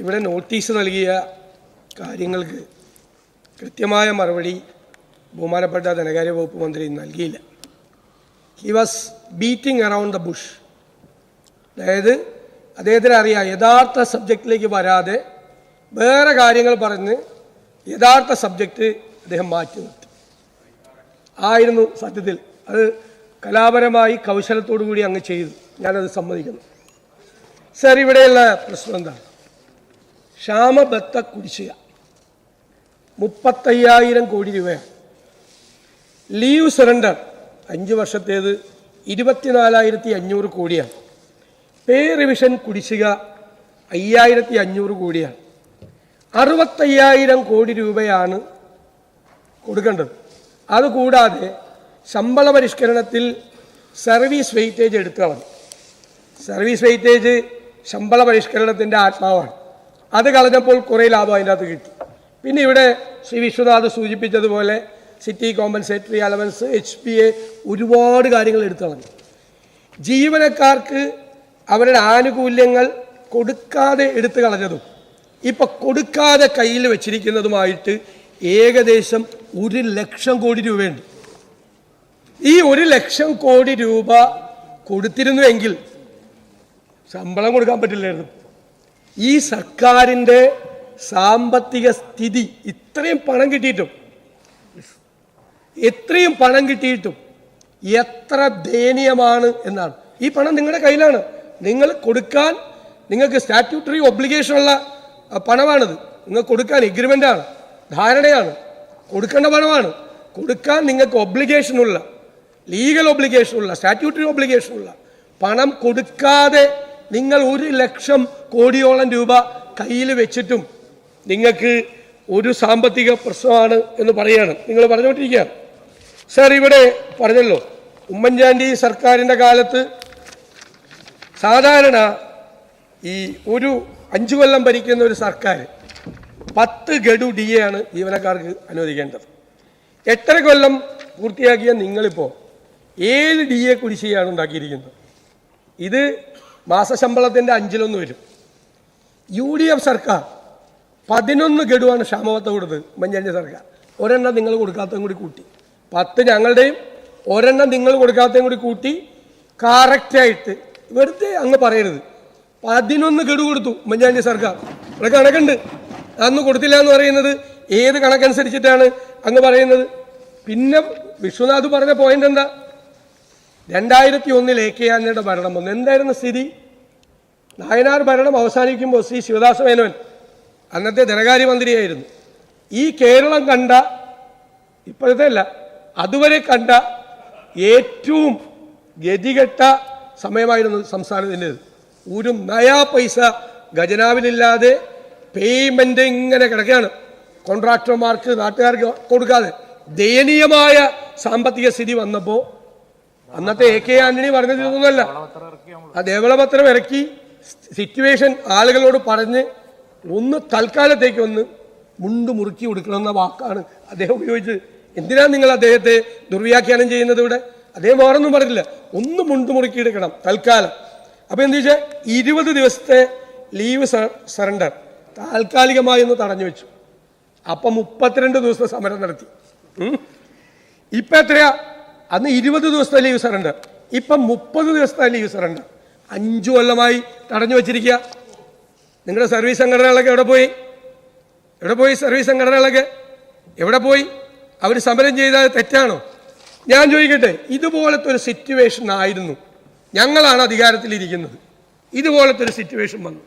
ഇവിടെ നോട്ടീസ് നൽകിയ കാര്യങ്ങൾക്ക് കൃത്യമായ മറുപടി ബഹുമാനപ്പെട്ട ധനകാര്യ വകുപ്പ് മന്ത്രി നൽകിയില്ല. He was beating around the bush അതായത് അദ്ദേഹത്തിന് അറിയാം യഥാർത്ഥ സബ്ജക്റ്റിലേക്ക് വരാതെ വേറെ കാര്യങ്ങൾ പറഞ്ഞ് യഥാർത്ഥ സബ്ജക്റ്റ് അദ്ദേഹം മാറ്റി നിർത്തി. ആയിരുന്നു സത്യത്തിൽ. അത് കലാപരമായി കൗശലത്തോടു കൂടി അങ്ങ് ചെയ്തു. ഞാനത് സമ്മതിക്കുന്നു. സർ ഇവിടെയുള്ള പ്രശ്നം എന്താണ്? ക്ഷാമബത്ത കുടിശ്ശിക. മുപ്പത്തയ്യായിരം കോടി രൂപയാണ്. ലീവ് സറണ്ടർ അഞ്ച് വർഷത്തേത് ഇരുപത്തിനാലായിരത്തി അഞ്ഞൂറ് കോടിയാണ്. പേ റിവിഷൻ കുടിശ്ശിക അയ്യായിരത്തി അഞ്ഞൂറ് കോടിയാണ്. അറുപത്തയ്യായിരം കോടി രൂപയാണ് കൊടുക്കേണ്ടത്. അതുകൂടാതെ ശമ്പള പരിഷ്കരണത്തിൽ സർവീസ് വെയിറ്റേജ് എടുത്തു സർവീസ് വെയിറ്റേജ് ശമ്പള പരിഷ്കരണത്തിന്റെ ആത്മാവാണ്. അത് കളഞ്ഞപ്പോൾ കുറേ ലാഭം അതിന്റെ അകത്ത് കിട്ടി. പിന്നെ ഇവിടെ ശ്രീ വിശ്വനാഥ് സൂചിപ്പിച്ചതുപോലെ city compensatory allowance H P A ഒരുപാട് കാര്യങ്ങൾ എടുത്തു ജീവനക്കാർക്ക് അവരുടെ ആനുകൂല്യങ്ങൾ കൊടുക്കാതെ എടുത്തു കളഞ്ഞതും ഇപ്പൊ കൊടുക്കാതെ കയ്യിൽ വെച്ചിരിക്കുന്നതുമായിട്ട് ഏകദേശം ഒരു ലക്ഷം കോടി രൂപയുണ്ട്. ഈ ഒരു ലക്ഷം കോടി രൂപ കൊടുത്തിരുന്നുവെങ്കിൽ ശമ്പളം കൊടുക്കാൻ പറ്റില്ലായിരുന്നു. ഈ സർക്കാരിന്റെ സാമ്പത്തിക സ്ഥിതി ഇത്രയും പണം കിട്ടിയിട്ടും എത്രയും പണം കിട്ടിയിട്ടും എത്ര ദയനീയമാണ് എന്നാണ്. ഈ പണം നിങ്ങളുടെ കയ്യിലാണ്. നിങ്ങൾ കൊടുക്കാൻ നിങ്ങൾക്ക് സ്റ്റാറ്റ്യൂട്ടറി ഒബ്ലിഗേഷനുള്ള പണമാണിത്. നിങ്ങൾ കൊടുക്കാൻ എഗ്രിമെന്റാണ് ധാരണയാണ്. കൊടുക്കേണ്ട പണമാണ്. കൊടുക്കാൻ നിങ്ങൾക്ക് ഒബ്ലിഗേഷനുള്ള ലീഗൽ ഒബ്ലിഗേഷനുള്ള സ്റ്റാറ്റ്യൂട്ടറി ഒബ്ലിഗേഷനുള്ള പണം കൊടുക്കാതെ നിങ്ങൾ ഒരു ലക്ഷം കോടിയോളം രൂപ കയ്യിൽ വെച്ചിട്ടും നിങ്ങൾക്ക് ഒരു സാമ്പത്തിക പ്രശ്നമാണ് എന്ന് പറയുകയാണ് നിങ്ങൾ പറഞ്ഞുകൊണ്ടിരിക്കുകയാണ് സാർ ഇവിടെ പറഞ്ഞല്ലോ. ഉമ്മൻചാണ്ടി സർക്കാരിന്റെ കാലത്ത് സാധാരണ ഈ ഒരു അഞ്ചു കൊല്ലം ഭരിക്കുന്ന ഒരു സർക്കാർ പത്ത് ഗഡു ഡി എ ആണ് ജീവനക്കാർക്ക് അനുവദിക്കേണ്ടത്. എട്ടര കൊല്ലം പൂർത്തിയാക്കിയ നിങ്ങളിപ്പോൾ ഏഴ് ഡി എ കുടിശ്ശികയാണ് ഉണ്ടാക്കിയിരിക്കുന്നത്. ഇത് മാസശമ്പളത്തിന്റെ അഞ്ചിലൊന്ന് വരും. യു ഡി എഫ് സർക്കാർ പതിനൊന്ന് ഗഡുവാണ് ക്ഷാമബത്ത കൊടുത്തത് ഉമ്മൻചാണ്ടി സർക്കാർ. ഒരെണ്ണം നിങ്ങൾ കൊടുക്കാത്തതും കൂടി കൂട്ടി. പത്ത് ഞങ്ങളുടെയും ഒരെണ്ണം നിങ്ങൾ കൊടുക്കാത്തതും കൂടി കൂട്ടി കറക്റ്റായിട്ട് വെറുതെ അങ്ങ് പറയരുത്. പതിനൊന്ന് ഗഡു കൊടുത്തു ഉമ്മൻചാണ്ടി സർക്കാർ. ഇവിടെ കണക്കുണ്ട്. അന്ന് കൊടുത്തില്ല എന്ന് പറയുന്നത് ഏത് കണക്കനുസരിച്ചിട്ടാണ് അങ്ങ് പറയുന്നത്? പിന്നെ വിശ്വനാഥ് പറഞ്ഞ പോയിന്റ് എന്താ? രണ്ടായിരത്തി ഒന്നിൽ എ കെ ആന്റണിയുടെ ഭരണം വന്നു. എന്തായിരുന്നു സ്ഥിതി? നായനാർ ഭരണം അവസാനിക്കുമ്പോൾ ശ്രീ ശിവദാസ മേനോൻ അന്നത്തെ ധനകാര്യമന്ത്രിയായിരുന്നു. ഈ കേരളം കണ്ട ഇപ്പോഴത്തെ അല്ല അതുവരെ കണ്ട ഏറ്റവും ഗതികെട്ട സമയമായിരുന്നു സംസ്ഥാനത്തിന്റെ ഒരു നയാ പൈസ ഖജനാവിലില്ലാതെ പേയ്മെന്റ് ഇങ്ങനെ കിടക്കുകയാണ്. കോൺട്രാക്ടർമാർക്ക് നാട്ടുകാർക്ക് കൊടുക്കാതെ. ദയനീയമായ സാമ്പത്തിക സ്ഥിതി വന്നപ്പോൾ അന്നത്തെ എ കെ ആന്റണി പറഞ്ഞതിലൊന്നുമല്ല ആ ദേവളപത്രം ഇറക്കി സിറ്റുവേഷൻ ആളുകളോട് പറഞ്ഞ് ഒന്ന് തൽക്കാലത്തേക്ക് ഒന്ന് മുണ്ട് മുറുക്കി കൊടുക്കണമെന്ന വാക്കാണ് അദ്ദേഹം ഉപയോഗിച്ചത്. എന്തിനാണ് നിങ്ങൾ അദ്ദേഹത്തെ ദുർവ്യാഖ്യാനം ചെയ്യുന്നത് ഇവിടെ? അദ്ദേഹം വേറൊന്നും പറഞ്ഞില്ല ഒന്ന് മുണ്ട് മുറുക്കി എടുക്കണം തൽക്കാലം. അപ്പൊ എന്താ വെച്ചാൽ ഇരുപത് ദിവസത്തെ ലീവ് സറണ്ടർ താൽക്കാലികമായി ഒന്ന് തടഞ്ഞു വെച്ചു. അപ്പം മുപ്പത്തിരണ്ട് ദിവസത്തെ സമരം നടത്തി. ഇപ്പൊ എത്രയാ? അന്ന് ഇരുപത് ദിവസത്തെ ലീവ് സറണ്ടർ ഇപ്പം മുപ്പത് ദിവസത്തെ ലീവ് സറണ്ടർ അഞ്ചു കൊല്ലമായി തടഞ്ഞു വെച്ചിരിക്കുക. നിങ്ങളുടെ സർവീസ് സംഘടനകളൊക്കെ എവിടെ പോയി? എവിടെ പോയി സർവീസ് സംഘടനകളൊക്കെ? എവിടെ പോയി? അവർ സമരം ചെയ്താൽ തെറ്റാണോ? ഞാൻ ചോദിക്കട്ടെ ഇതുപോലത്തെ ഒരു സിറ്റുവേഷൻ ആയിരുന്നു. ഞങ്ങളാണ് അധികാരത്തിലിരിക്കുന്നത് ഇതുപോലത്തെ ഒരു സിറ്റുവേഷൻ വന്നു.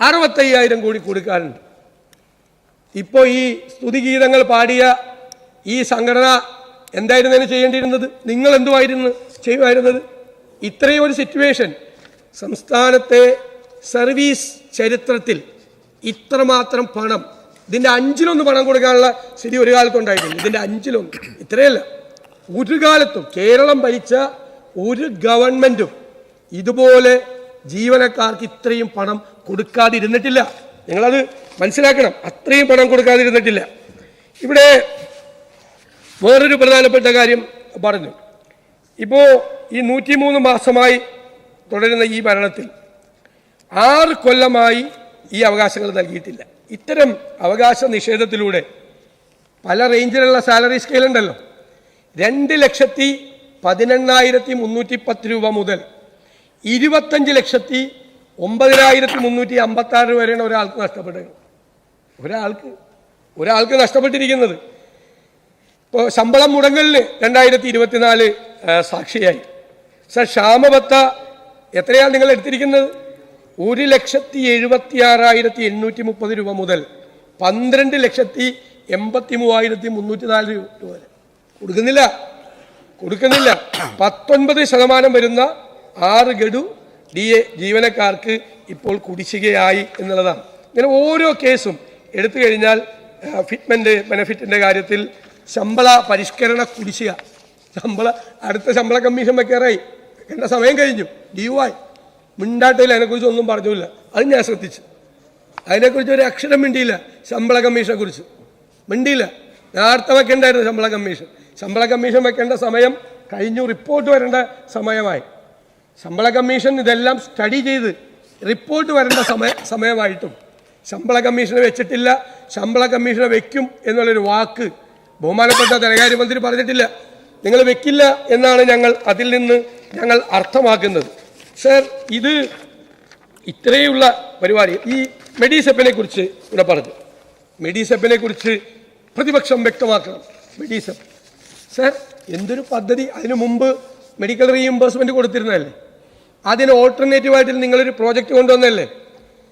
അറുപത്തയ്യായിരം കോടി കൊടുക്കാറുണ്ട് ഇപ്പോൾ ഈ സ്തുതിഗീതങ്ങൾ പാടിയ ഈ സംഘടന എന്തായിരുന്നതിന് ചെയ്യേണ്ടിയിരുന്നത്? നിങ്ങൾ എന്തുമായിരുന്നു ചെയ്യുമായിരുന്നത്? ഇത്രയും ഒരു സിറ്റുവേഷൻ സംസ്ഥാനത്തെ സർവീസ് ചരിത്രത്തിൽ ഇത്രമാത്രം പണം ഇതിന്റെ അഞ്ചിലൊന്ന് പണം കൊടുക്കാനുള്ള സ്ഥിതി ഒരു കാലത്തുണ്ടായിട്ടുണ്ട് ഇതിന്റെ അഞ്ചിലൊന്ന്. ഇത്രയല്ല. ഒരു കാലത്തും കേരളം ഭരിച്ച ഒരു ഗവൺമെന്റും ഇതുപോലെ ജീവനക്കാർക്ക് ഇത്രയും പണം കൊടുക്കാതിരുന്നിട്ടില്ല. നിങ്ങളത് മനസ്സിലാക്കണം. അത്രയും പണം കൊടുക്കാതിരുന്നിട്ടില്ല. ഇവിടെ വേറൊരു പ്രധാനപ്പെട്ട കാര്യം പറഞ്ഞു. ഇപ്പോൾ ഈ നൂറ്റിമൂന്ന് മാസമായി തുടരുന്ന ഈ ഭരണത്തിൽ ആറ് കൊല്ലമായി ഈ അവകാശങ്ങൾ നൽകിയിട്ടില്ല. ഇത്തരം അവകാശ നിഷേധത്തിലൂടെ പല റേഞ്ചിലുള്ള സാലറി സ്കെയിൽ ഉണ്ടല്ലോ. രണ്ട് ലക്ഷത്തി പതിനെണ്ണായിരത്തി മുന്നൂറ്റി പത്ത് രൂപ മുതൽ ഇരുപത്തഞ്ച് ലക്ഷത്തി ഒമ്പതിനായിരത്തി മുന്നൂറ്റി അമ്പത്തി ആറ് വരെയാണ് ഒരാൾക്ക് നഷ്ടപ്പെട്ടത് ഒരാൾക്ക് ഒരാൾക്ക് നഷ്ടപ്പെട്ടിരിക്കുന്നത്. ഇപ്പോൾ ശമ്പളം മുടങ്ങലിന് രണ്ടായിരത്തി ഇരുപത്തിനാല് സാക്ഷിയായി. സർ ക്ഷാമബത്ത എത്രയാണ് നിങ്ങൾ എടുത്തിരിക്കുന്നത്? ഒരു ലക്ഷത്തി എഴുപത്തി ആറായിരത്തി എണ്ണൂറ്റി മുപ്പത് രൂപ മുതൽ പന്ത്രണ്ട് ലക്ഷത്തി എൺപത്തി മൂവായിരത്തി മുന്നൂറ്റി നാല് രൂപ വരെ. കൊടുക്കുന്നില്ല. കൊടുക്കുന്നില്ല. പത്തൊൻപത് ശതമാനം വരുന്ന ആറ് ഗഡു ഡി എ ജീവനക്കാർക്ക് ഇപ്പോൾ കുടിശ്ശികയായി എന്നുള്ളതാണ്. ഇങ്ങനെ ഓരോ കേസും എടുത്തു കഴിഞ്ഞാൽ ഫിറ്റ്മെന്റ് ബെനഫിറ്റിന്റെ കാര്യത്തിൽ ശമ്പള പരിഷ്കരണ കുടിശ്ശിക. ശമ്പള അടുത്ത ശമ്പള കമ്മീഷൻ വെക്കാറായി വെക്കേണ്ട സമയം കഴിഞ്ഞു. ഡ്യൂ മിണ്ടാട്ടയിൽ അതിനെക്കുറിച്ച് ഒന്നും പറഞ്ഞില്ല. അത് ഞാൻ ശ്രദ്ധിച്ചു. അതിനെക്കുറിച്ച് ഒരു അക്ഷരം മിണ്ടിയില്ല. ശമ്പള കമ്മീഷനെ കുറിച്ച്. മിണ്ടിയില്ല. നേരത്തെ വെക്കേണ്ടായിരുന്നു ശമ്പള കമ്മീഷൻ. ശമ്പള കമ്മീഷൻ വെക്കേണ്ട സമയം കഴിഞ്ഞു. റിപ്പോർട്ട് വരേണ്ട സമയമായി. ശമ്പള കമ്മീഷൻ ഇതെല്ലാം സ്റ്റഡി ചെയ്ത് റിപ്പോർട്ട് വരേണ്ട സമയ സമയമായിട്ടും. ശമ്പള കമ്മീഷനെ വെച്ചിട്ടില്ല. ശമ്പള കമ്മീഷനെ വെക്കും എന്നുള്ളൊരു വാക്ക് ബഹുമാനപ്പെട്ട ധനകാര്യമന്ത്രി പറഞ്ഞിട്ടില്ല. നിങ്ങൾ വെക്കില്ല എന്നാണ് ഞങ്ങൾ അതിൽ നിന്ന് ഞങ്ങൾ അർത്ഥമാക്കുന്നത്. സർ ഇത് ഇത്രയുള്ള പരിപാടി. ഈ മെഡിസെപ്പിനെ കുറിച്ച് ഇവിടെ പറഞ്ഞു. മെഡിസെപ്പിനെ കുറിച്ച് പ്രതിപക്ഷം വ്യക്തമാക്കണം. മെഡിസെപ്പ്. സർ എന്തൊരു പദ്ധതി? അതിനു മുമ്പ് മെഡിക്കൽ റീഇംബേഴ്സ്മെന്റ് കൊടുത്തിരുന്നതല്ലേ? അതിന് ഓൾട്ടർനേറ്റീവായിട്ട് നിങ്ങളൊരു പ്രോജക്റ്റ് കൊണ്ടുവന്നല്ലേ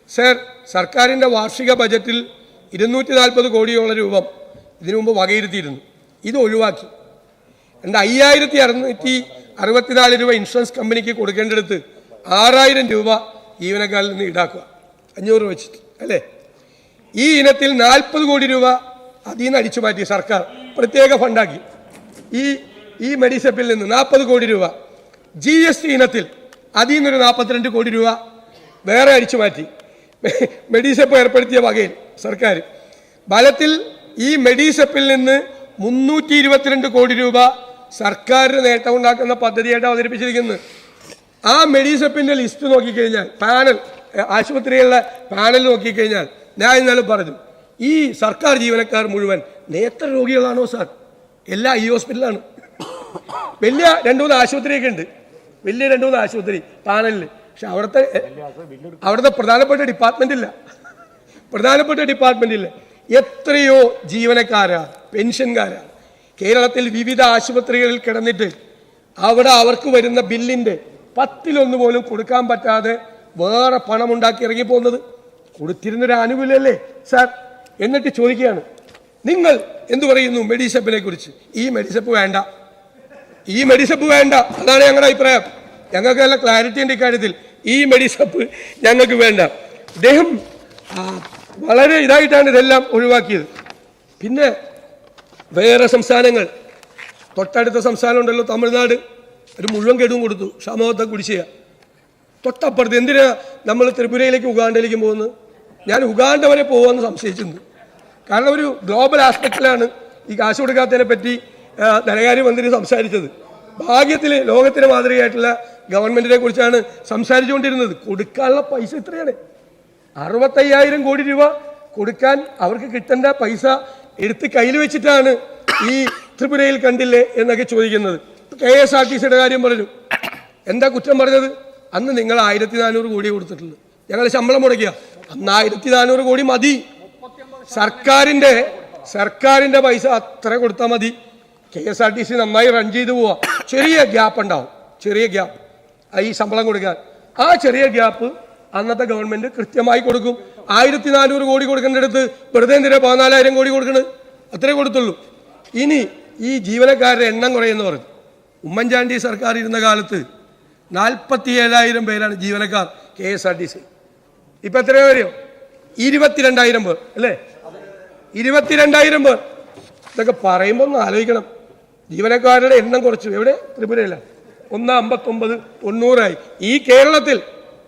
സർ സർക്കാരിന്റെ വാർഷിക ബജറ്റിൽ ഇരുന്നൂറ്റി നാൽപ്പത് കോടിയോളം രൂപ ഇതിനു മുമ്പ് വകയിരുത്തിയിരുന്നു. ഇത് ഒഴിവാക്കി. എന്താ അയ്യായിരത്തി അറുന്നൂറ്റി അറുപത്തിനാല് രൂപ ഇൻഷുറൻസ് കമ്പനിക്ക് കൊടുക്കേണ്ടടുത്ത് ആറായിരം രൂപ ജീവനക്കാരിൽ നിന്ന് ഈടാക്കുക. അഞ്ഞൂറ് രൂപ വെച്ചിട്ട് അല്ലേ? ഈ ഇനത്തിൽ നാൽപ്പത് കോടി രൂപ അതിൽ നിന്ന് അടിച്ചു മാറ്റി സർക്കാർ പ്രത്യേക ഫണ്ടാക്കി. ഈ ഈ മെഡിസെപ്പിൽ നിന്ന് നാൽപ്പത് കോടി രൂപ ജി എസ് ടി ഇനത്തിൽ അതിൽ നിന്നൊരു നാൽപ്പത്തിരണ്ട് കോടി രൂപ വേറെ അടിച്ചു മാറ്റി. മെഡിസെപ്പ് ഏർപ്പെടുത്തിയ വകയിൽ സർക്കാർ. ബലത്തിൽ ഈ മെഡിസെപ്പിൽ നിന്ന് മുന്നൂറ്റി ഇരുപത്തിരണ്ട് കോടി രൂപ സർക്കാരിന് നേട്ടമുണ്ടാക്കുന്ന പദ്ധതിയായിട്ട് അവതരിപ്പിച്ചിരിക്കുന്നത് ആ മെഡീസപ്പിന്റെ ലിസ്റ്റ് നോക്കിക്കഴിഞ്ഞാൽ പാനൽ ആശുപത്രികളിലെ പാനൽ നോക്കിക്കഴിഞ്ഞാൽ ഞാൻ ഇന്നാലും പറഞ്ഞു ഈ സർക്കാർ ജീവനക്കാർ മുഴുവൻ നേത്ര രോഗികളാണോ സാർ? എല്ലാ ഈ ഹോസ്പിറ്റലാണ് വലിയ രണ്ടു മൂന്ന് ആശുപത്രിയൊക്കെ ഉണ്ട്. വലിയ രണ്ടു മൂന്ന് ആശുപത്രി പാനലിൽ പക്ഷെ അവിടുത്തെ അവിടുത്തെ പ്രധാനപ്പെട്ട ഡിപ്പാർട്ട്മെന്റ് ഇല്ല പ്രധാനപ്പെട്ട ഡിപ്പാർട്ട്മെന്റ് ഇല്ല എത്രയോ ജീവനക്കാരാ പെൻഷൻകാരാ കേരളത്തിൽ വിവിധ ആശുപത്രികളിൽ കിടന്നിട്ട് അവിടെ അവർക്ക് വരുന്ന ബില്ലിന്റെ പത്തിലൊന്ന് പോലും കൊടുക്കാൻ പറ്റാതെ വേറെ പണം ഉണ്ടാക്കി ഇറങ്ങിപ്പോകുന്നത് കൊടുത്തിരുന്നൊരു ആനുകൂല്യമല്ലേ സാർ? എന്നിട്ട് ചോദിക്കുകയാണ് നിങ്ങൾ എന്തു പറയുന്നു മെഡിസപ്പിനെ കുറിച്ച്? ഈ മെഡിസപ്പ് വേണ്ട. ഈ മെഡിസപ്പ് വേണ്ട. അതാണ് ഞങ്ങളുടെ അഭിപ്രായം. ഞങ്ങൾക്ക് നല്ല ക്ലാരിറ്റി ഉണ്ട് ഇക്കാര്യത്തിൽ. ഈ മെഡിസപ്പ് ഞങ്ങൾക്ക് വേണ്ട. അദ്ദേഹം വളരെ ഇതായിട്ടാണ് ഇതെല്ലാം ഒഴിവാക്കിയത്. പിന്നെ വേറെ സംസ്ഥാനങ്ങൾ. തൊട്ടടുത്ത സംസ്ഥാനം ഉണ്ടല്ലോ തമിഴ്നാട്. ഒരു മുഴുവൻ കെടുവും കൊടുത്തു. ക്ഷാമത്തെ കുടിശ്ശിക. തൊട്ടപ്പുറത്ത് എന്തിനാ നമ്മൾ ത്രിപുരയിലേക്ക് ഉഗാണ്ടയിലേക്ക് പോകുന്നത്? ഞാൻ ഉഗാണ്ട വരെ പോകുമെന്ന് സംശയിച്ചിരുന്നു കാരണം ഒരു ഗ്ലോബൽ ആസ്പെക്റ്റിലാണ് ഈ കാശ് കൊടുക്കാത്തതിനെ പറ്റി ധനകാര്യമന്ത്രി സംസാരിച്ചത്. ഭാഗ്യത്തിൽ ലോകത്തിന് മാതൃകയായിട്ടുള്ള ഗവൺമെന്റിനെ കുറിച്ചാണ് സംസാരിച്ചുകൊണ്ടിരുന്നത്. കൊടുക്കാനുള്ള പൈസ ഇത്രയാണ് അറുപത്തയ്യായിരം കോടി രൂപ കൊടുക്കാൻ അവർക്ക് കിട്ടേണ്ട പൈസ എടുത്ത് കയ്യിൽ വെച്ചിട്ടാണ് ഈ ത്രിപുരയിൽ കണ്ടില്ലേ എന്നൊക്കെ ചോദിക്കുന്നത്. കെ എസ് ആർ ടി സിയുടെ കാര്യം പറഞ്ഞു. എന്താ കുറ്റം പറഞ്ഞത്? അന്ന് നിങ്ങൾ ആയിരത്തി നാനൂറ് കോടി കൊടുത്തിട്ടുള്ളൂ ഞങ്ങൾ ശമ്പളം മുടക്കുക അന്ന് ആയിരത്തി നാനൂറ് കോടി മതി. സർക്കാരിന്റെ സർക്കാരിന്റെ പൈസ അത്ര കൊടുത്താൽ മതി. K S R T C നന്നായി റൺ ചെയ്തു പോവാ. ചെറിയ ഗ്യാപ്പ് ഉണ്ടാവും. ചെറിയ ഗ്യാപ്പ്. ഈ ശമ്പളം കൊടുക്കാൻ. ആ ചെറിയ ഗ്യാപ്പ് അന്നത്തെ ഗവൺമെന്റ് കൃത്യമായി കൊടുക്കും. ആയിരത്തി നാനൂറ് കോടി കൊടുക്കേണ്ടടുത്ത് വെറുതെ എന്തിനാ പതിനാലായിരം കോടി കൊടുക്കണത് അത്രേ കൊടുത്തുള്ളൂ. ഇനി ഈ ജീവനക്കാരുടെ എണ്ണം കുറയെന്ന് പറഞ്ഞു. ഉമ്മൻചാണ്ടി സർക്കാർ ഇരുന്ന കാലത്ത് നാൽപ്പത്തി ഏഴായിരം പേരാണ് ജീവനക്കാർ K S R T C. ഇപ്പം എത്രയോ പേരെയോ ഇരുപത്തിരണ്ടായിരം പേർ അല്ലേ? ഇരുപത്തിരണ്ടായിരം പേർ. ഇതൊക്കെ പറയുമ്പോൾ ഒന്ന് ആലോചിക്കണം. ജീവനക്കാരുടെ എണ്ണം കുറച്ചു. എവിടെ? ത്രിപുരയിലാണ് ഒന്ന് അമ്പത്തൊമ്പത് തൊണ്ണൂറായി. ഈ കേരളത്തിൽ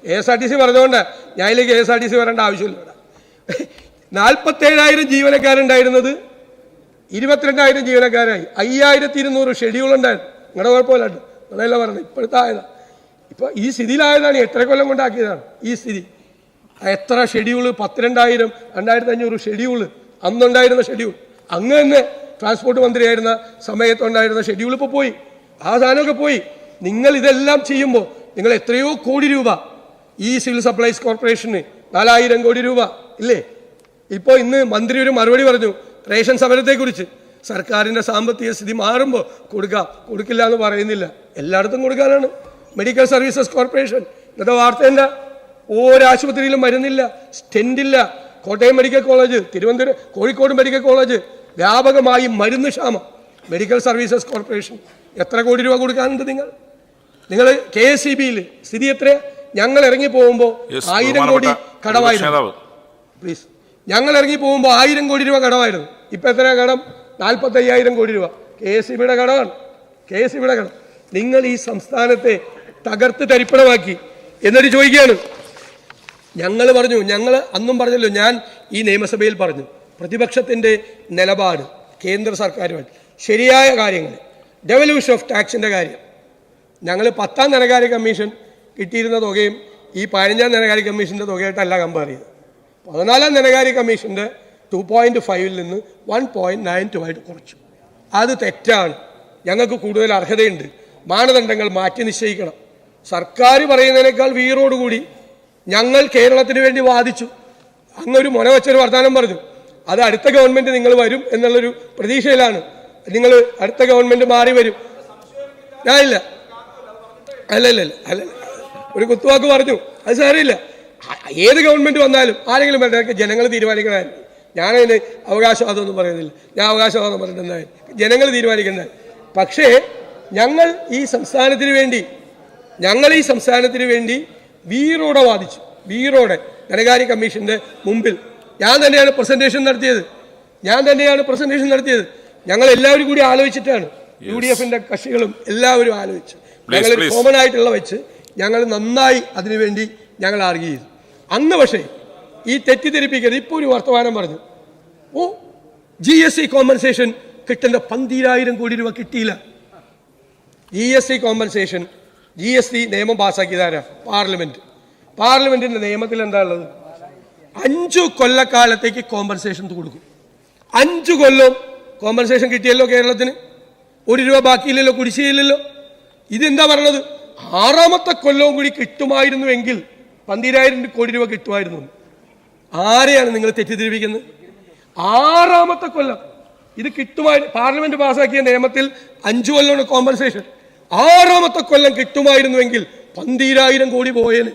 K S R T C പറഞ്ഞുകൊണ്ട് ഞാൻ ഇതിലേക്ക് എസ് ആർ ടി സി വരേണ്ട ആവശ്യമില്ല നാൽപ്പത്തേഴായിരം ജീവനക്കാരുണ്ടായിരുന്നത്. ഇരുപത്തിരണ്ടായിരം ജീവനക്കാരായി. അയ്യായിരത്തി ഇരുന്നൂറ് ഷെഡ്യൂൾ ഉണ്ടായിരുന്നു. നിങ്ങളുടെ കുഴപ്പമില്ലാണ്ട്. നിങ്ങളെല്ലാം പറഞ്ഞത്? ഇപ്പോഴത്തെ ആയതാണ് ഇപ്പൊ ഈ സ്ഥിതിയിലായതാണ് എത്ര കൊല്ലം കൊണ്ടാക്കിയതാണ്. ഈ സ്ഥിതി. എത്ര ഷെഡ്യൂൾ പത്തിരണ്ടായിരം രണ്ടായിരത്തി അഞ്ഞൂറ് ഷെഡ്യൂൾ അന്നുണ്ടായിരുന്ന ഷെഡ്യൂൾ അങ്ങ് തന്നെ ട്രാൻസ്പോർട്ട് മന്ത്രിയായിരുന്ന സമയത്തുണ്ടായിരുന്ന ഷെഡ്യൂൾ ഇപ്പോൾ പോയി. ആ സാധനമൊക്കെ പോയി. നിങ്ങൾ ഇതെല്ലാം ചെയ്യുമ്പോൾ നിങ്ങൾ എത്രയോ കോടി രൂപ ഈ സിവിൽ സപ്ലൈസ് കോർപ്പറേഷന് നാലായിരം കോടി രൂപ ഇല്ലേ? ഇപ്പോൾ ഇന്ന് മന്ത്രി ഒരു മറുപടി പറഞ്ഞു റേഷൻ സമരത്തെക്കുറിച്ച്. സർക്കാരിന്റെ സാമ്പത്തിക സ്ഥിതി മാറുമ്പോൾ കൊടുക്കാം കൊടുക്കില്ല എന്ന് പറയുന്നില്ല. എല്ലായിടത്തും കൊടുക്കാനാണ്. മെഡിക്കൽ സർവീസസ് കോർപ്പറേഷൻ ഇന്നത്തെ വാർത്ത എന്താ? ഓരോ ആശുപത്രിയിലും മരുന്നില്ല സ്റ്റെന്റില്ല. Kottayam medical college Thiruvananthapuram Kozhikode medical college വ്യാപകമായി മരുന്ന് ക്ഷാമം. മെഡിക്കൽ സർവീസസ് കോർപ്പറേഷൻ എത്ര കോടി രൂപ കൊടുക്കാനുണ്ട് നിങ്ങൾ? നിങ്ങൾ കെ എസ് സി ബിയിൽ സ്ഥിതി എത്ര ഞങ്ങൾ ഇറങ്ങി പോകുമ്പോൾ ആയിരം കോടി കടമായിരുന്നു. പ്ലീസ് ഞങ്ങൾ ഇറങ്ങി പോകുമ്പോൾ ആയിരം കോടി രൂപ കടമായിരുന്നു. ഇപ്പം എത്ര കടം? നാൽപ്പത്തയ്യായിരം കോടി രൂപ. കെ എസ് ഇ ബിയുടെ കടമാണ്. കെ എസ് ഇ ബിയുടെ കടം. നിങ്ങൾ ഈ സംസ്ഥാനത്തെ തകർത്ത് തരിപ്പണമാക്കി എന്നിട്ട് ചോദിക്കുകയാണ്. ഞങ്ങൾ പറഞ്ഞു ഞങ്ങൾ അന്നും പറഞ്ഞല്ലോ ഞാൻ ഈ നിയമസഭയിൽ പറഞ്ഞു പ്രതിപക്ഷത്തിന്റെ നിലപാട് കേന്ദ്ര സർക്കാരുമായിട്ട്. ശരിയായ കാര്യങ്ങൾ. ഡെവല്യൂഷൻ ഓഫ് ടാക്സിന്റെ കാര്യം. ഞങ്ങൾ പത്താം ധനകാര്യ കമ്മീഷൻ കിട്ടിയിരുന്ന തുകയും ഈ പതിനഞ്ചാം ധനകാര്യ കമ്മീഷന്റെ തുകയായിട്ടല്ല കമ്പയർ ചെയ്തത് പതിനാലാം ധനകാര്യ കമ്മീഷന്റെ ടു പോയിന്റ് ഫൈവിൽ നിന്ന് വൺ പോയിന്റ് നയൻ ടു ആയിട്ട് കുറച്ചു. അത് തെറ്റാണ്. ഞങ്ങൾക്ക് കൂടുതൽ അർഹതയുണ്ട്. മാനദണ്ഡങ്ങൾ മാറ്റി നിശ്ചയിക്കണം. സർക്കാർ പറയുന്നതിനേക്കാൾ വീറോടുകൂടി ഞങ്ങൾ കേരളത്തിന് വേണ്ടി വാദിച്ചു. അങ്ങൊരു മുന വെച്ചൊരു വർത്തമാനം പറഞ്ഞു. അത് അടുത്ത ഗവൺമെന്റ് നിങ്ങൾ വരും എന്നുള്ളൊരു പ്രതീക്ഷയിലാണ്. നിങ്ങൾ അടുത്ത ഗവൺമെന്റ് മാറി വരും. ഞാൻ ഇല്ല അല്ലല്ല. അല്ല അല്ല അല്ല ഒരു കുത്തുവാക്ക് പറഞ്ഞു. അത് സാരമില്ല. ഏത് ഗവൺമെന്റ് വന്നാലും ആരെങ്കിലും വേണ്ട ജനങ്ങൾ തീരുമാനിക്കണമായിരുന്നു ഞാനതിന് അവകാശവാദമൊന്നും പറയുന്നില്ല. ഞാൻ അവകാശവാദം പറഞ്ഞിട്ടുണ്ടായി ജനങ്ങൾ തീരുമാനിക്കണ്ട പക്ഷേ ഞങ്ങൾ ഈ സംസ്ഥാനത്തിന് വേണ്ടി ഞങ്ങൾ ഈ സംസ്ഥാനത്തിന് വേണ്ടി വീറോടെ വാദിച്ചു. വീറോടെ. ധനകാര്യ കമ്മീഷന്റെ മുമ്പിൽ. ഞാൻ തന്നെയാണ് പ്രസന്റേഷൻ നടത്തിയത്. ഞാൻ തന്നെയാണ് പ്രസന്റേഷൻ നടത്തിയത്. ഞങ്ങൾ എല്ലാവരും കൂടി ആലോചിച്ചിട്ടാണ് യു ഡി എഫിന്റെ കക്ഷികളും എല്ലാവരും ആലോചിച്ച് ഞങ്ങൾ കോമൺ ആയിട്ടുള്ള വെച്ച് ഞങ്ങൾ നന്നായി അതിനുവേണ്ടി ഞങ്ങൾ ആർഗ്യ അന്ന് പക്ഷേ ഈ തെറ്റിദ്ധരിപ്പിക്കരുത്. ഇപ്പോൾ ഒരു വർത്തമാനം പറഞ്ഞു. ഓ ജി എസ് സി കോമ്പൻസേഷൻ കിട്ടേണ്ട പന്തിരായിരം കോടി രൂപ കിട്ടിയില്ല. G S C compensation G S T നിയമം പാസ്സാക്കിയതാരാ പാർലമെന്റ് പാർലമെന്റിന്റെ നിയമത്തിൽ എന്താ ഉള്ളത്? അഞ്ചു കൊല്ലക്കാലത്തേക്ക് കോമ്പൻസേഷൻ കൊടുക്കും. അഞ്ചു കൊല്ലം കോമ്പൻസേഷൻ കിട്ടിയല്ലോ കേരളത്തിന്. ഒരു രൂപ ബാക്കിയില്ലല്ലോ കുടിശ്ശിയില്ലല്ലോ ഇതെന്താ പറഞ്ഞത്? ആറാമത്തെ കൊല്ലവും കൂടി കിട്ടുമായിരുന്നുവെങ്കിൽ പന്തിരായിരം കോടി രൂപ കിട്ടുമായിരുന്നു. ആരെയാണ് നിങ്ങൾ തെറ്റിദ്ധരിപ്പിക്കുന്നത്? ആറാമത്തെ കൊല്ലം. ഇത് കിട്ടുമായി പാർലമെന്റ് പാസാക്കിയ നിയമത്തിൽ അഞ്ചു കൊല്ലമാണ് കോമ്പൻസേഷൻ ആറാമത്തെ കൊല്ലം കിട്ടുമായിരുന്നുവെങ്കിൽ പന്തിരായിരം കോടി പോയേന്.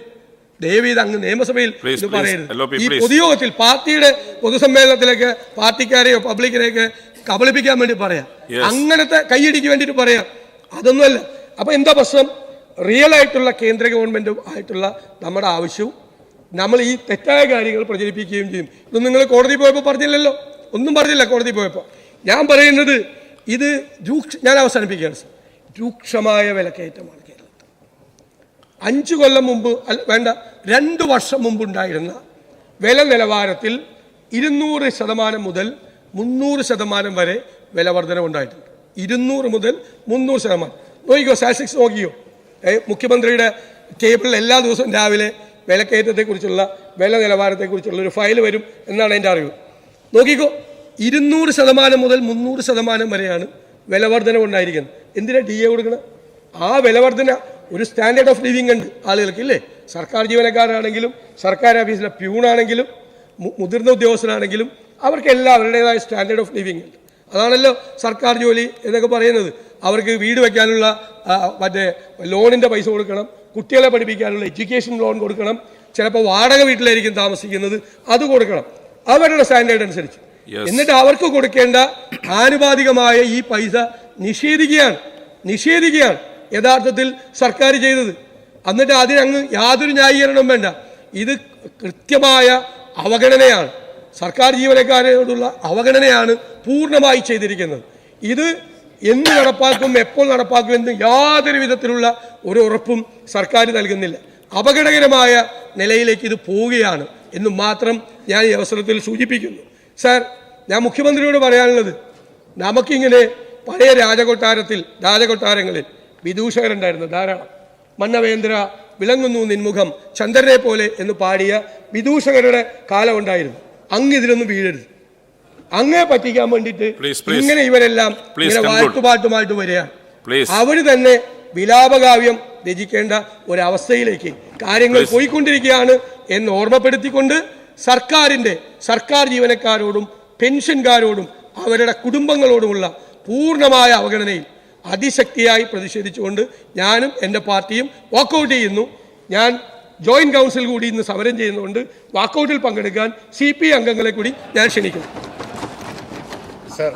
ദയവ് ഇത് അങ്ങ് നിയമസഭയിൽ ഇത്. പറയരുത്. ഈ. പൊതുയോഗത്തിൽ പാർട്ടിയുടെ പൊതുസമ്മേളനത്തിലേക്ക് പാർട്ടിക്കാരെയോ പബ്ലിക്കിനെയൊക്കെ കബളിപ്പിക്കാൻ വേണ്ടി പറയാം. അങ്ങനത്തെ കൈയടിക്ക് വേണ്ടിട്ട് പറയാം. അതൊന്നുമല്ല. അപ്പൊ എന്താ പ്രശ്നം? റിയൽ ആയിട്ടുള്ള കേന്ദ്ര ഗവൺമെന്റും ആയിട്ടുള്ള നമ്മുടെ ആവശ്യവും നമ്മൾ ഈ തെറ്റായ കാര്യങ്ങൾ പ്രചരിപ്പിക്കുകയും ചെയ്യും. ഇത് നിങ്ങൾ കോടതി പോയപ്പോൾ പറഞ്ഞില്ലല്ലോ? ഒന്നും പറഞ്ഞില്ല കോടതി പോയപ്പോൾ ഞാൻ പറയുന്നത് ഇത് രൂക്ഷ ഞാൻ അവസാനിപ്പിക്കുകയാണ് സർ. രൂക്ഷമായ വിലക്കയറ്റമാണ് കേരളത്തിൽ. അഞ്ച് കൊല്ലം മുമ്പ് വേണ്ട രണ്ട് വർഷം മുമ്പുണ്ടായിരുന്ന വില നിലവാരത്തിൽ ഇരുന്നൂറ് ശതമാനം മുതൽ മുന്നൂറ് ശതമാനം വരെ വില വർധനവുണ്ടായിട്ടുണ്ട് ഇരുന്നൂറ് മുതൽ മുന്നൂറ് ശതമാനം. നോക്കിക്കോ സാസിക്സ് നോക്കിയോ മുഖ്യമന്ത്രിയുടെ ടേബിളിൽ എല്ലാ ദിവസവും രാവിലെ വിലക്കയറ്റത്തെക്കുറിച്ചുള്ള വില നിലവാരത്തെക്കുറിച്ചുള്ള ഒരു ഫയൽ വരും എന്നാണ് എന്റെ അറിവ്. നോക്കിക്കോ ഇരുന്നൂറ് ശതമാനം മുതൽ മുന്നൂറ് ശതമാനം വരെയാണ് വിലവർധന ഉണ്ടായിരിക്കുന്നത്. എന്തിനാണ് ഡി എ കൊടുക്കണം? ആ വിലവർധന ഒരു സ്റ്റാൻഡേർഡ് ഓഫ് ലിവിങ് ഉണ്ട് ആളുകൾക്ക് ഇല്ലേ സർക്കാർ ജീവനക്കാരാണെങ്കിലും സർക്കാർ ഓഫീസിലെ പ്യൂണാണെങ്കിലും മുതിർന്ന ഉദ്യോഗസ്ഥനാണെങ്കിലും അവർക്ക് എല്ലാവരുടേതായ സ്റ്റാൻഡേർഡ് ഓഫ് ലിവിങ് ഉണ്ട്. അതാണല്ലോ സർക്കാർ ജോലി എന്നൊക്കെ പറയുന്നത്. അവർക്ക് വീട് വയ്ക്കാനുള്ള മറ്റേ ലോണിന്റെ പൈസ കൊടുക്കണം കുട്ടികളെ പഠിപ്പിക്കാനുള്ള എഡ്യൂക്കേഷൻ ലോൺ കൊടുക്കണം. ചിലപ്പോൾ വാടക വീട്ടിലായിരിക്കും താമസിക്കുന്നത് അത് കൊടുക്കണം. അവരുടെ സ്റ്റാൻഡേർഡ് അനുസരിച്ച്. എന്നിട്ട് അവർക്ക് കൊടുക്കേണ്ട ആനുപാതികമായ ഈ പൈസ നിഷേധിക്കുകയാണ്. നിഷേധിക്കുകയാണ്. യഥാർത്ഥത്തിൽ സർക്കാർ ചെയ്തത്. എന്നിട്ട് അതിനങ്ങ് യാതൊരു ന്യായീകരണവും വേണ്ട. ഇത് കൃത്യമായ അവഗണനയാണ്. സർക്കാർ ജീവനക്കാരോടുള്ള അവഗണനയാണ് പൂർണമായി ചെയ്തിരിക്കുന്നത്. ഇത് എന്ന് നടപ്പാക്കും എപ്പോൾ നടപ്പാക്കും എന്ന് യാതൊരു വിധത്തിലുള്ള ഒരു ഉറപ്പും സർക്കാർ നൽകുന്നില്ല. അപകടകരമായ നിലയിലേക്ക് ഇത് പോവുകയാണ് എന്ന് മാത്രം ഞാൻ ഈ അവസരത്തിൽ സൂചിപ്പിക്കുന്നു. സാർ ഞാൻ മുഖ്യമന്ത്രിയോട് പറയാനുള്ളത് നമുക്കിങ്ങനെ പഴയ രാജകൊട്ടാരത്തിൽ രാജകൊട്ടാരങ്ങളിൽ വിദൂഷകരുണ്ടായിരുന്നു ധാരാളം. മന്നവേന്ദ്ര വിളങ്ങുന്നു നിൻമുഖം ചന്ദ്രനെ പോലെ എന്ന് പാടിയ വിദൂഷകരുടെ കാലം ഉണ്ടായിരുന്നു. അങ്ങ് ഇതിലൊന്നും വീഴരുത് അങ്ങേ പറ്റിക്കാൻ വേണ്ടിയിട്ട്. ഇങ്ങനെ ഇവരെല്ലാം ഇങ്ങനെ. വാഴ്ത്തുപാട്ടുമായിട്ട് വരിക. അവർ തന്നെ വിലാപകാവ്യം രചിക്കേണ്ട ഒരവസ്ഥയിലേക്ക് കാര്യങ്ങൾ പോയിക്കൊണ്ടിരിക്കുകയാണ് എന്ന് ഓർമ്മപ്പെടുത്തിക്കൊണ്ട് സർക്കാരിന്റെ സർക്കാർ ജീവനക്കാരോടും പെൻഷൻകാരോടും അവരുടെ കുടുംബങ്ങളോടുമുള്ള പൂർണമായ അവഗണനയിൽ അതിശക്തിയായി പ്രതിഷേധിച്ചുകൊണ്ട് ഞാനും എന്റെ പാർട്ടിയും വാക്കൗട്ട് ചെയ്യുന്നു ഞാൻ ജോയിന്റ് കൗൺസിൽ കൂടി ഇന്ന് സമരം ചെയ്യുന്നതുകൊണ്ട് വാക്കൗട്ടിൽ പങ്കെടുക്കാൻ സി പി അംഗങ്ങളെ കൂടി ഞാൻ ക്ഷണിക്കുന്നു. സർ